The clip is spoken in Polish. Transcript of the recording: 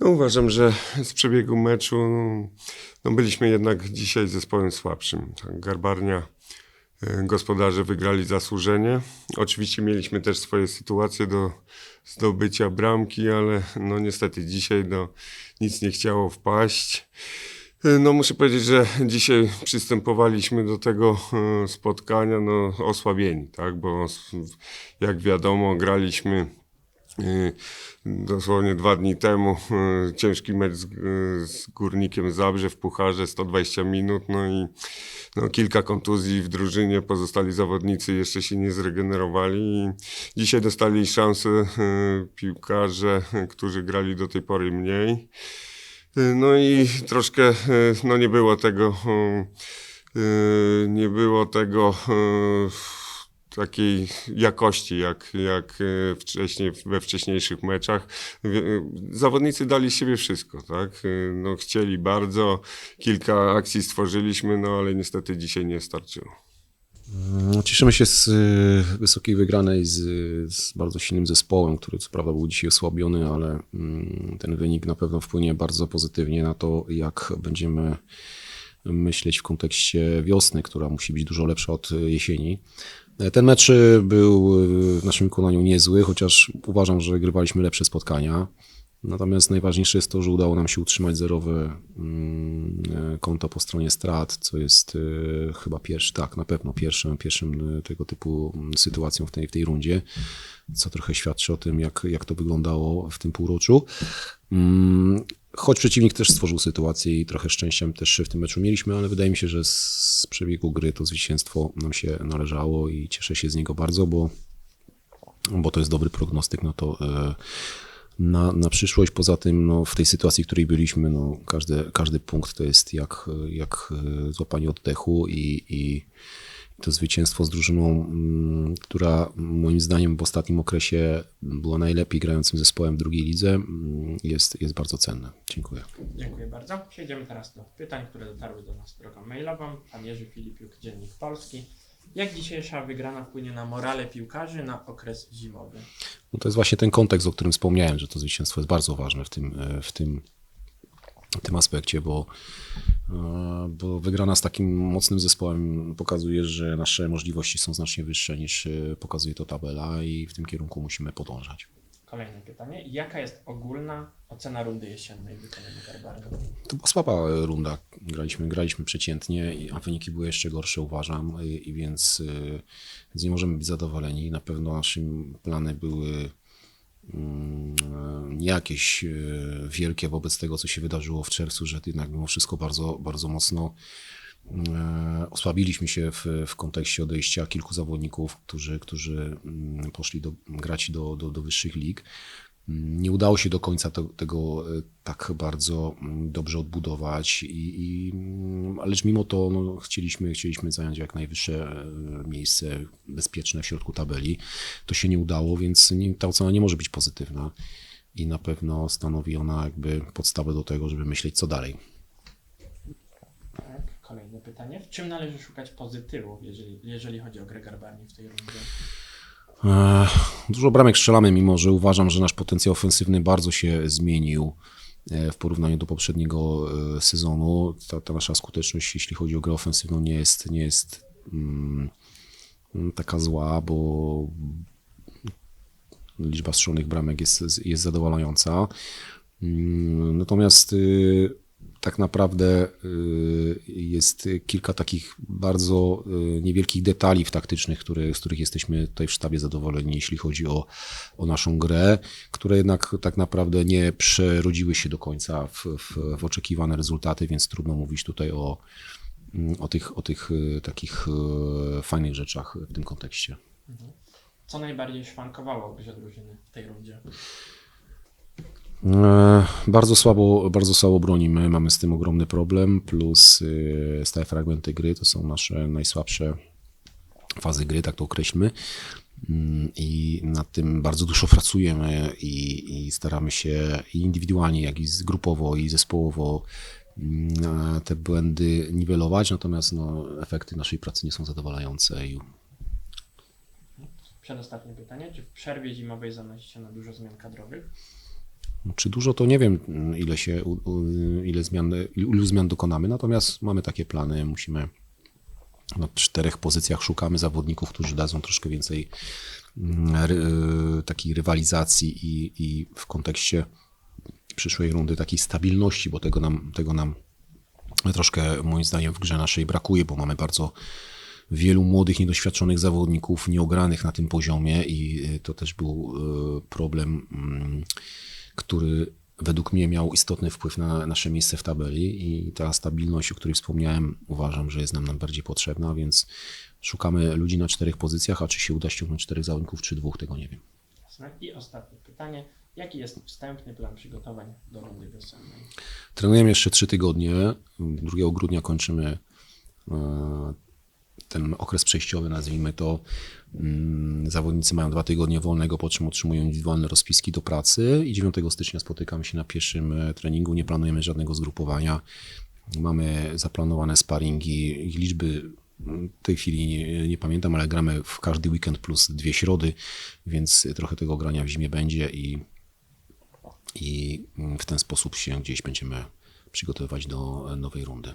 No uważam, że z przebiegu meczu no byliśmy jednak dzisiaj zespołem słabszym. Tak, Garbarnia, e, gospodarze wygrali zasłużenie. Oczywiście mieliśmy też swoje sytuacje do zdobycia bramki, ale no niestety dzisiaj no, nic nie chciało wpaść. E, No muszę powiedzieć, że dzisiaj przystępowaliśmy do tego e, spotkania no, osłabieni, tak? bo jak wiadomo graliśmy dosłownie dwa dni temu y, ciężki mecz z, y, z Górnikiem Zabrze w Pucharze 120 minut, no i no, kilka kontuzji w drużynie, pozostali zawodnicy jeszcze się nie zregenerowali i dzisiaj dostali szansę y, piłkarze, którzy grali do tej pory mniej. No i troszkę no nie było tego, nie było tego takiej jakości jak, jak y, wcześniej, we wcześniejszych meczach. Y, Zawodnicy dali z siebie wszystko, tak? Y, No, chcieli bardzo, kilka akcji stworzyliśmy, no ale niestety dzisiaj nie starczyło. No, Cieszymy się z wysokiej wygranej z, z bardzo silnym zespołem, który co prawda był dzisiaj osłabiony, ale mm, ten wynik na pewno wpłynie bardzo pozytywnie na to, jak będziemy myśleć w kontekście wiosny, która musi być dużo lepsza od jesieni. Ten mecz y, był y, w naszym wykonaniu niezły, chociaż uważam, że grywaliśmy lepsze spotkania. Natomiast najważniejsze jest to, że udało nam się utrzymać zerowe mm, e, konto po stronie strat, co jest chyba pierwszy, tak, na pewno pierwszym, pierwszym tego typu mm, sytuacją w tej, w tej rundzie, co trochę świadczy o tym, jak, jak to wyglądało w tym półroczu. Choć przeciwnik też stworzył sytuację i trochę szczęścia też w tym meczu mieliśmy, ale wydaje mi się, że z przebiegu gry to zwycięstwo nam się należało i cieszę się z niego bardzo, bo, bo to jest dobry prognostyk na to, e, na, na przyszłość. Poza tym no, w tej sytuacji, w której byliśmy, no, każdy, każdy punkt to jest jak, jak e, złapanie oddechu i, i to zwycięstwo z drużyną, mm, która moim zdaniem w ostatnim okresie była najlepiej grającym zespołem w drugiej lidze, mm, jest, jest bardzo cenne. Dziękuję. Dziękuję bardzo. Przejdziemy teraz do pytań, które dotarły do nas drogą mailową. Pan Jerzy Filipiuk, Dziennik Polski. Jak dzisiejsza wygrana wpłynie na morale piłkarzy na okres zimowy? No to jest właśnie ten kontekst, o którym wspomniałem, że to zwycięstwo jest bardzo ważne w tym, e, w tym, w tym aspekcie, bo, e, bo wygrana z takim mocnym zespołem pokazuje, że nasze możliwości są znacznie wyższe niż e, pokazuje to tabela i w tym kierunku musimy podążać. Kolejne pytanie. Jaka jest ogólna ocena rundy jesiennej w wykonaniu Garbarny? To była słaba runda. Graliśmy, graliśmy przeciętnie, a wyniki były jeszcze gorsze, uważam, i, y, więc nie możemy być zadowoleni. Na pewno naszym plany były mm, nie jakieś e, wielkie wobec tego, co się wydarzyło w czerwcu, że jednak mimo wszystko bardzo, bardzo mocno e, osłabiliśmy się w, w kontekście odejścia kilku zawodników, którzy, którzy mm, poszli do, grać do, do, do wyższych lig. Nie udało się do końca to, tego e, tak bardzo mm, dobrze odbudować, i, i, mm, mimo to no, chcieliśmy, chcieliśmy zająć jak najwyższe e, miejsce bezpieczne w środku tabeli. To się nie udało, więc nie, ta ocena nie może być pozytywna i na pewno stanowi ona jakby podstawę do tego, żeby myśleć co dalej. Tak. Kolejne pytanie. W czym należy szukać pozytywów, jeżeli, jeżeli chodzi o grę Garbarni w tej rundzie? E, Dużo bramek strzelamy, mimo że uważam, że nasz potencjał ofensywny bardzo się zmienił e, w porównaniu do poprzedniego e, sezonu. Ta, ta nasza skuteczność, jeśli chodzi o grę ofensywną, nie jest, nie jest mm, taka zła, bo liczba strzelonych bramek jest, jest zadowalająca. Mm, Natomiast y, tak naprawdę y, jest kilka takich bardzo y, niewielkich detali taktycznych, które, z których jesteśmy tutaj w sztabie zadowoleni, jeśli chodzi o, o naszą grę, które jednak tak naprawdę nie przerodziły się do końca w, w, w oczekiwane rezultaty, więc trudno mówić tutaj o, o tych, o tych y, takich fajnych rzeczach w tym kontekście. Co najbardziej szwankowało grze drużyny w tej rundzie? E, Bardzo słabo, bardzo słabo bronimy, mamy z tym ogromny problem, plus y, stałe fragmenty gry to są nasze najsłabsze fazy gry, tak to określmy. Mm, I nad tym bardzo dużo pracujemy i, i staramy się i indywidualnie, jak i grupowo, i zespołowo mm, te błędy niwelować, natomiast no, efekty naszej pracy nie są zadowalające Przedostatnie pytanie. Czy w przerwie zimowej zanosicie na dużo zmian kadrowych? Czy dużo, to nie wiem, ile się, ile zmian, ilu zmian dokonamy, natomiast mamy takie plany, musimy na czterech pozycjach szukamy zawodników, którzy dadzą troszkę więcej mm, ry, y, takiej rywalizacji i, i w kontekście przyszłej rundy takiej stabilności, bo tego nam, tego nam troszkę moim zdaniem w grze naszej brakuje, bo mamy bardzo wielu młodych, niedoświadczonych zawodników, nieogranych na tym poziomie i y, to też był y, problem, mm, który według mnie miał istotny wpływ na nasze miejsce w tabeli i ta stabilność, o której wspomniałem, uważam, że jest nam najbardziej potrzebna, więc szukamy ludzi na czterech pozycjach, a czy się uda ściągnąć czterech zawodników, czy dwóch, tego nie wiem. I ostatnie pytanie. Jaki jest wstępny plan przygotowań do rundy wiosennej? Trenujemy jeszcze trzy tygodnie. 2 grudnia kończymy e, ten okres przejściowy, nazwijmy to. Mm, Zawodnicy mają dwa tygodnie wolnego, po czym otrzymują indywidualne rozpiski do pracy i 9 stycznia spotykamy się na pierwszym e, treningu. Nie planujemy żadnego zgrupowania. Mamy zaplanowane sparingi. Liczby mm, w tej chwili nie, nie pamiętam, ale gramy w każdy weekend plus dwie środy, więc trochę tego grania w zimie będzie i i mm, w ten sposób się gdzieś będziemy przygotowywać do e, nowej rundy.